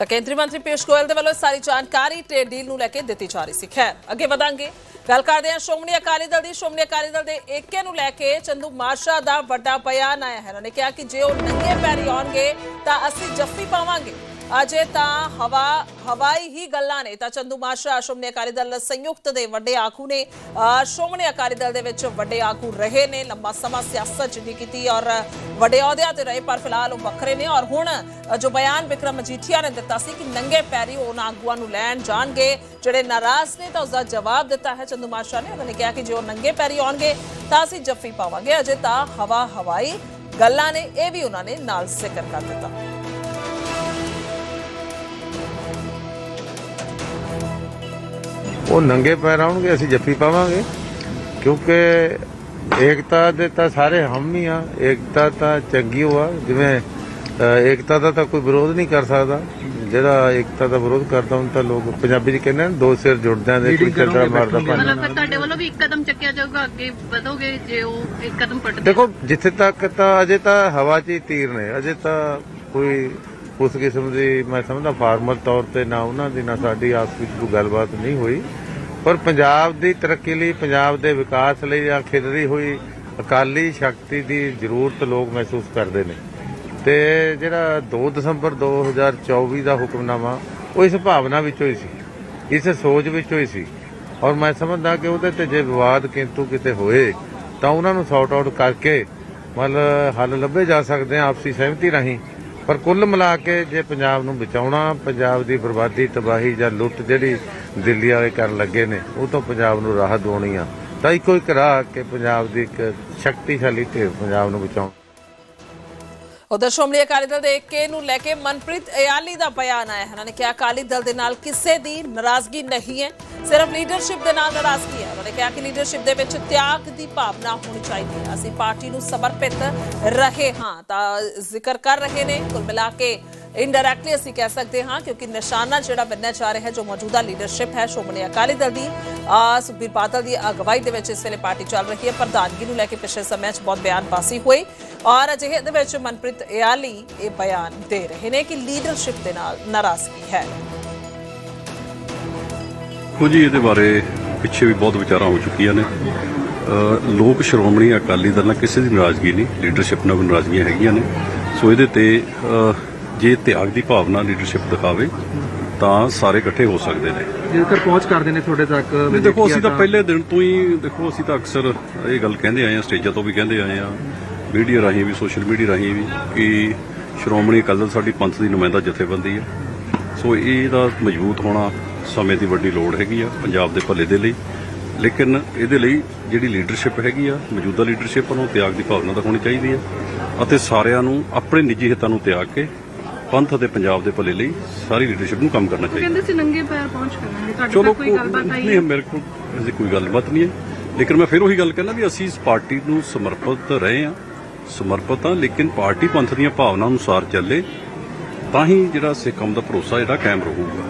ਤਾਂ ਕੇਂਦਰੀ ਮੰਤਰੀ ਪੀਯੂਸ਼ ਗੋਇਲ ਦੇ ਵੱਲੋਂ ਸਾਰੀ ਜਾਣਕਾਰੀ ਟ੍ਰੇਡ ਡੀਲ ਨੂੰ ਲੈ ਕੇ ਦਿੱਤੀ ਜਾ ਰਹੀ ਸੀ। ਖੈਰ, ਅੱਗੇ ਵਧਾਂਗੇ। ਗੱਲ ਕਰਦੇ ਹਾਂ ਸ਼੍ਰੋਮਣੀ ਅਕਾਲੀ ਦਲ ਦੀ। ਸ਼੍ਰੋਮਣੀ ਅਕਾਲੀ ਦਲ ਦੇ ਏਕੇ ਨੂੰ ਲੈ ਕੇ ਚੰਦੂ ਮਾਰਸ਼ਾ ਦਾ ਵੱਡਾ ਬਿਆਨ ਆਇਆ ਹੈ। ਉਹਨਾਂ ਨੇ ਕਿਹਾ ਕਿ ਜੇ ਉਹ ਨੰਗੇ ਪੈਰੀ ਆਉਣਗੇ ਤਾਂ ਅਸੀਂ ਜੱਫੀ ਪਾਵਾਂਗੇ। ਅਜੇ ਤਾਂ ਹਵਾ ਹਵਾਈ ਹੀ ਗੱਲਾਂ ਨੇ ਤਾਂ ਚੰਦੂ ਸ਼੍ਰੋਮਣੀ ਅਕਾਲੀ ਦਲ ਸੰਯੁਕਤ ਦੇ ਵੱਡੇ ਆਗੂ ਨੇ ਸ਼੍ਰੋਮਣੀ ਅਕਾਲੀ ਦਲ ਦੇ ਵਿੱਚ ਵੱਡੇ ਆਗੂ ਰਹੇ ਨੇ ਲੰਬਾ ਸਮਾਂ ਸਿਆਸਤ ਜਿਹੜੀ ਕੀਤੀ ਔਰ ਵੱਡੇ ਅਹੁਦਿਆਂ ਤੇ ਰਹੇ ਪਰ ਫਿਲਹਾਲ ਉਹ ਵੱਖਰੇ ਨੇ ਔਰ ਹੁਣ ਜੋ ਬਿਆਨ ਵਿਕਰਮ ਮਜੀਠੀਆ ਨੇ ਦਿੱਤਾ ਸੀ ਕਿ ਨੰਗੇ ਪੈਰੀ ਉਹਨਾਂ ਆਗੂਆਂ ਨੂੰ ਲੈਣ ਜਾਣਗੇ ਜਿਹੜੇ ਨਾਰਾਜ਼ ਨੇ ਤਾਂ ਉਸ ਦਾ ਜਵਾਬ ਦਿੱਤਾ ਹੈ ਚੰਦੂ ਨੇ ਉਹਨਾਂ ਨੇ ਕਿਹਾ ਕਿ ਜੇ ਉਹ ਨੰਗੇ ਪੈਰੀ ਆਉਣਗੇ ਤਾਂ ਅਸੀਂ ਜੱਫੀ ਪਾਵਾਂਗੇ ਅਜੇ ਤਾਂ ਹਵਾ ਹਵਾਈ ਗੱਲਾਂ ਨੇ ਇਹ ਵੀ ਉਹਨਾਂ ਨੇ ਨਾਲ ਜ਼ਿਕਰ ਕਰ ਦਿੱਤਾ ਉਹ ਨੰਗੇ ਪੈਰ ਆਉਣਗੇ ਅਸੀਂ ਜੱਫੀ ਪਾਵਾਂਗੇ। ਕਿਉਂਕਿ ਏਕਤਾ ਦੇ ਤਾਂ ਸਾਰੇ ਹਮ ਹੀ ਆ। ਏਕਤਾ ਤਾਂ ਚੰਗੀ ਹੋਆ ਜਿਵੇਂ ਏਕਤਾ ਦਾ ਤਾਂ ਕੋਈ ਵਿਰੋਧ ਨਹੀਂ ਕਰ ਸਕਦਾ। ਜਿਹੜਾ ਏਕਤਾ ਦਾ ਵਿਰੋਧ ਕਰਦਾ ਹੁਣ ਤਾਂ ਲੋਕ ਪੰਜਾਬੀ ਚ ਕਹਿੰਦੇ ਨੇ ਦੋ ਸਿਰ ਜੁੜਦਿਆਂ ਦੇ ਕੋਈ ਚੱਲਦਾ ਮਾਰਦਾ ਫਿਰ ਤੁਹਾਡੇ ਵੱਲੋਂ ਵੀ ਇੱਕ ਕਦਮ ਚੱਕਿਆ ਜਾਊਗਾ ਅੱਗੇ ਵਧੋਗੇ ਜੇ ਉਹ ਇੱਕ ਕਦਮ ਪੱਟ ਦੇਖੋ ਜਿੱਥੇ ਤੱਕ ਤਾਂ ਅਜੇ ਤਾਂ ਹਵਾ 'ਚ ਹੀ ਤੀਰ ਨੇ। ਅਜੇ ਤਾਂ ਕੋਈ ਉਸ ਕਿਸਮ ਦੀ ਮੈਂ ਸਮਝਦਾ ਫਾਰਮਲ ਤੌਰ ਤੇ ਨਾ ਉਹਨਾਂ ਦੀ, ਨਾ ਸਾਡੀ ਆਪਸ ਵਿੱਚ ਕੋਈ ਗੱਲਬਾਤ ਨਹੀਂ ਹੋਈ। ਪਰ ਪੰਜਾਬ ਦੀ ਤਰੱਕੀ ਲਈ, ਪੰਜਾਬ ਦੇ ਵਿਕਾਸ ਲਈ ਆ ਖਿਲਰੀ ਹੋਈ ਅਕਾਲੀ ਸ਼ਕਤੀ ਦੀ ਜ਼ਰੂਰਤ ਲੋਕ ਮਹਿਸੂਸ ਕਰਦੇ ਨੇ। ਤੇ ਜਿਹੜਾ 2 ਦਸੰਬਰ 2024 ਦਾ ਹੁਕਮਨਾਮਾ, ਉਹ ਇਸ ਭਾਵਨਾ ਵਿੱਚੋਂ ਹੀ ਸੀ, ਇਸ ਸੋਚ ਵਿੱਚੋਂ ਹੀ ਸੀ। ਔਰ ਮੈਂ ਸਮਝਦਾ ਕਿ ਉਹਦੇ ਤੇ ਜੇ ਵਿਵਾਦ ਕਿੰਤੂ ਕਿਤੇ ਹੋਏ, ਤਾਂ ਉਹਨਾਂ ਨੂੰ ਸੌਟ ਆਊਟ ਕਰਕੇ ਮਤਲਬ ਹੱਲ ਲੱਭੇ ਜਾ ਸਕਦੇ ਆ, ਆਪਸੀ ਸਹਿਮਤੀ ਰਾਹੀਂ। ਪਰ ਕੁੱਲ ਮਿਲਾ ਕੇ ਜੇ ਪੰਜਾਬ ਨੂੰ ਬਚਾਉਣਾ, ਪੰਜਾਬ ਦੀ ਬਰਬਾਦੀ, ਤਬਾਹੀ ਜਾਂ ਲੁੱਟ ਜਿਹੜੀ ਦਿੱਲੀ ਵਾਲੇ ਕਰਨ ਲੱਗੇ ਨੇ, ਉਹ ਤੋਂ ਪੰਜਾਬ ਨੂੰ ਰਾਹਤ ਦਿਵਾਉਣੀ ਆ। ਤਾਂ ਇੱਕੋ ਇੱਕ ਰਾਹ ਕਿ ਪੰਜਾਬ ਦੀ ਇੱਕ ਸ਼ਕਤੀਸ਼ਾਲੀ ਢੇਰ ਪੰਜਾਬ ਨੂੰ ਬਚਾਉਣ। ਉਧਰ ਸ਼੍ਰੋਮਣੀ ਅਕਾਲੀ ਦਲ ਦੇ ਏਕੇ ਨੂੰ ਲੈ ਕੇ ਮਨਪ੍ਰੀਤ ਇਆਲੀ ਦਾ ਬਿਆਨ ਆਇਆ ਹੈ। ਉਹਨਾਂ ਨੇ ਕਿਹਾ, ਅਕਾਲੀ ਦਲ ਦੇ ਨਾਲ ਕਿਸੇ ਦੀ ਨਾਰਾਜ਼ਗੀ ਨਹੀਂ ਹੈ, ਸਿਰਫ ਲੀਡਰਸ਼ਿਪ ਦੇ ਨਾਲ ਨਾਰਾਜ਼ਗੀ ਹੈ। ਉਹਨਾਂ ਨੇ ਕਿਹਾ ਕਿ ਲੀਡਰਸ਼ਿਪ ਦੇ ਵਿੱਚ ਤਿਆਗ ਦੀ ਭਾਵਨਾ ਹੋਣੀ ਚਾਹੀਦੀ ਹੈ। ਅਸੀਂ ਪਾਰਟੀ ਨੂੰ ਸਮਰਪਿਤ ਰਹੇ ਹਾਂ, ਤਾਂ ਜ਼ਿਕਰ ਕਰ ਰਹੇ ਨੇ। ਕੁੱਲ ਮਿਲਾ ਕੇ ਇਨਡਾਇਰੈਕਟਲੀ ਅਸੀਂ ਕਹਿ ਸਕਦੇ ਹਾਂ, ਕਿਉਂਕਿ ਨਿਸ਼ਾਨਾ ਜਿਹੜਾ ਬੰਨਿਆ ਜਾ ਰਿਹਾ ਹੈ, ਜੋ ਮੌਜੂਦਾ ਲੀਡਰਸ਼ਿਪ ਹੈ, ਸ਼੍ਰੋਮਣੀ ਅਕਾਲੀ ਦਲ ਦੀ ਸੁਖਬੀਰ ਬਾਦਲ ਦੀ ਅਗਵਾਈ ਦੇ ਵਿੱਚ ਇਸ ਵੇਲੇ ਪਾਰਟੀ ਚੱਲ ਰਹੀ ਹੈ। ਪ੍ਰਧਾਨਗੀ ਨੂੰ ਲੈ ਕੇ ਪਿਛਲੇ ਸਮੇਂ 'ਚ ਬਹੁਤ ਬਿਆਨਬਾਜ਼ੀ ਹੋਈ ਔਰ ਅਜਿਹੇ ਦੇ ਵਿੱਚ ਮਨਪ੍ਰੀਤ ਇਆਲੀ ਇਹ ਬਿਆਨ ਦੇ ਰਹੇ ਨੇ ਕਿ ਲੀਡਰਸ਼ਿਪ ਦੇ ਨਾਲ ਨਾਰਾਜ਼ਗੀ ਹੈ। ਕੁਝ ਇਹਦੇ ਬਾਰੇ ਪਿੱਛੇ ਵੀ ਬਹੁਤ ਵਿਚਾਰਾਂ ਹੋ ਚੁੱਕੀਆਂ ਨੇ। ਲੋਕ ਸ਼੍ਰੋਮਣੀ ਅਕਾਲੀ ਦਲ ਨਾਲ ਕਿਸੇ ਦੀ ਨਾਰਾਜ਼ਗੀ ਨਹੀਂ ਲੀਡਰਸ਼ਿਪ ਨਾਲ ਨਾਰਾਜ਼ਗੀਆਂ ਹੈਗੀਆਂ ਨੇ। ਸੋ ਇਹਦੇ ਤੇ ਜੇ ਤਿਆਗ ਦੀ ਭਾਵਨਾ ਲੀਡਰਸ਼ਿਪ ਦਿਖਾਵੇ ਤਾਂ ਸਾਰੇ ਇਕੱਠੇ ਹੋ ਸਕਦੇ ਨੇ। ਜੇਕਰ ਪਹੁੰਚ ਕਰਦੇ ਨੇ ਤੁਹਾਡੇ ਤੱਕ ਦੇਖੋ ਅਸੀਂ ਤਾਂ ਪਹਿਲੇ ਦਿਨ ਤੋਂ ਹੀ ਦੇਖੋ ਅਸੀਂ ਤਾਂ ਅਕਸਰ ਇਹ ਗੱਲ ਕਹਿੰਦੇ ਆਏ ਆ ਸਟੇਜਾਂ ਤੋਂ ਵੀ ਕਹਿੰਦੇ ਆਏ ਆ ਮੀਡੀਆ ਰਾਹੀਂ ਵੀ ਸੋਸ਼ਲ ਮੀਡੀਆ ਰਾਹੀਂ ਵੀ ਕਿ ਸ਼੍ਰੋਮਣੀ ਅਕਾਲੀ ਦਲ ਸਾਡੀ ਪੰਥ ਦੀ ਨੁਮਾਇੰਦਾ ਜਥੇਬੰਦੀ ਹੈ। ਸੋ ਇਹਦਾ ਮਜ਼ਬੂਤ ਹੋਣਾ ਸਮੇਂ ਦੀ ਵੱਡੀ ਲੋੜ ਹੈਗੀ ਆ ਪੰਜਾਬ ਦੇ ਭਲੇ ਦੇ ਲਈ। ਲੇਕਿਨ ਇਹਦੇ ਲਈ ਜਿਹੜੀ ਲੀਡਰਸ਼ਿਪ ਹੈਗੀ ਆ ਮੌਜੂਦਾ ਲੀਡਰਸ਼ਿਪ ਨੂੰ ਤਿਆਗ ਦੀ ਭਾਵਨਾ ਤਾਂ ਹੋਣੀ ਚਾਹੀਦੀ ਹੈ ਅਤੇ ਸਾਰਿਆਂ ਨੂੰ ਆਪਣੇ ਨਿੱਜੀ ਹਿੱਤਾਂ ਨੂੰ ਤਿਆਗ ਕੇ ਪੰਥ ਅਤੇ ਪੰਜਾਬ ਦੇ ਭਲੇ ਲਈ ਸਾਰੀ ਲੀਡਰਸ਼ਿਪ ਨੂੰ ਕੰਮ ਕਰਨਾ ਚਾਹੀਦਾ ਕਹਿੰਦੇ ਸੀ ਨੰਗੇ ਪੈਰ ਪਹੁੰਚ ਕਰਾਂਗੇ ਤੁਹਾਡੇ ਨਾਲ ਕੋਈ ਗੱਲਬਾਤ ਆਈ ਨਹੀਂ? ਮੇਰੇ ਕੋਲ ਐਸੀ ਕੋਈ ਗੱਲਬਾਤ ਨਹੀਂ ਹੈ। ਲੇਕਿਨ ਮੈਂ ਫਿਰ ਉਹੀ ਗੱਲ ਕਹਿੰਦਾ ਵੀ ਅਸੀਂ ਇਸ ਪਾਰਟੀ ਨੂੰ ਸਮਰਪਿਤ ਰਹੇ ਹਾਂ ਸਮਰਪਿਤ ਹਾਂ ਲੇਕਿਨ ਪਾਰਟੀ ਪੰਥ ਦੀਆਂ ਭਾਵਨਾ ਅਨੁਸਾਰ ਚੱਲੇ ਤਾਂ ਹੀ ਜਿਹੜਾ ਸਿੱਖ ਕੌਮ ਦਾ ਭਰੋਸਾ ਜਿਹੜਾ ਕਾਇਮ ਰਹੂਗਾ।